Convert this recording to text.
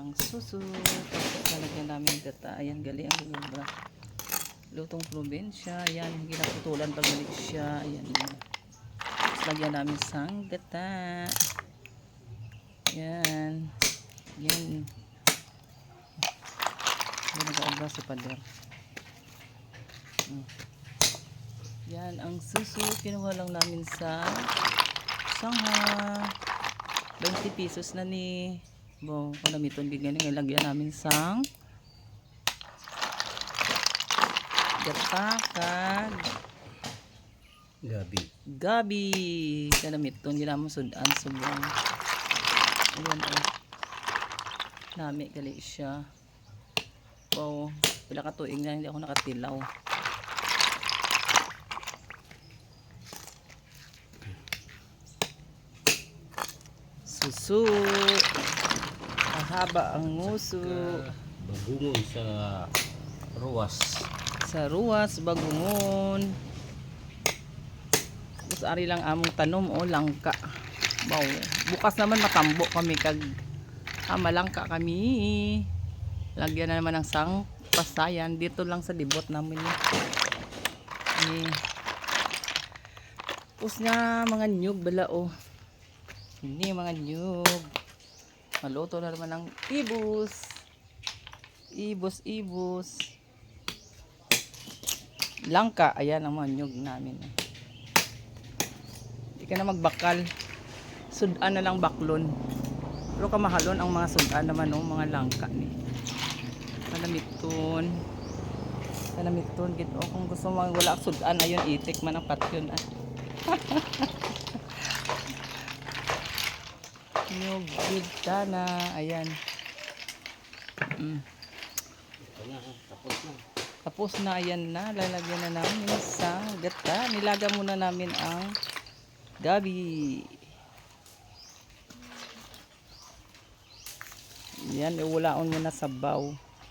ng suso. Tapos lalagyan namin gata. Ayan, gali ang lubra. Lutong probinsya. Ayan, ginaputulan pag malik siya. Ayan. Tapos lagyan namin sang gata. Ayan. Ayan. Ayan, nag-aabra si pader. Hmm. Yan, ang suso, kinuha lang namin sa sangha. 20 pesos na ni Bo, kalamiton bigyan nga lagyan namin sang gatakag Gabi. gabi. Kalamiton ginamon sudan subong ayan oh. Nami gali siya. Wow. Pila ka tuig na hindi ako nakatilaw. Susu mahaba ang nguso. Bagungon sa ruwas. sa ruwas bagungon. Tapos ari lang among tanom o langka. Wow bukas naman matambo kami kag ah, malangka kami. Lagyan na naman ng sang pasayan. Dito lang sa dibot namin. Eh. Tapos nga mga nyug bala oh. Hindi mga nyug maluto na naman ng ibus. Ibus ibus. Langka ayan ang mga nyug namin. Hindi ka na magbakal. Sudan na lang baklon. Pero kamahalon ang mga sudan naman oh, mga langka ni. Kalamiton kalamiton gito oh, kung gusto mo wala sudan ayun itik man ang patyon ah. nyug gid na ayan mm. Tapos na. Tapos na, ayan na. Lalagyan na namin sa gata. Nilaga muna namin ang gabi. Yan, iwalaon muna sa baw.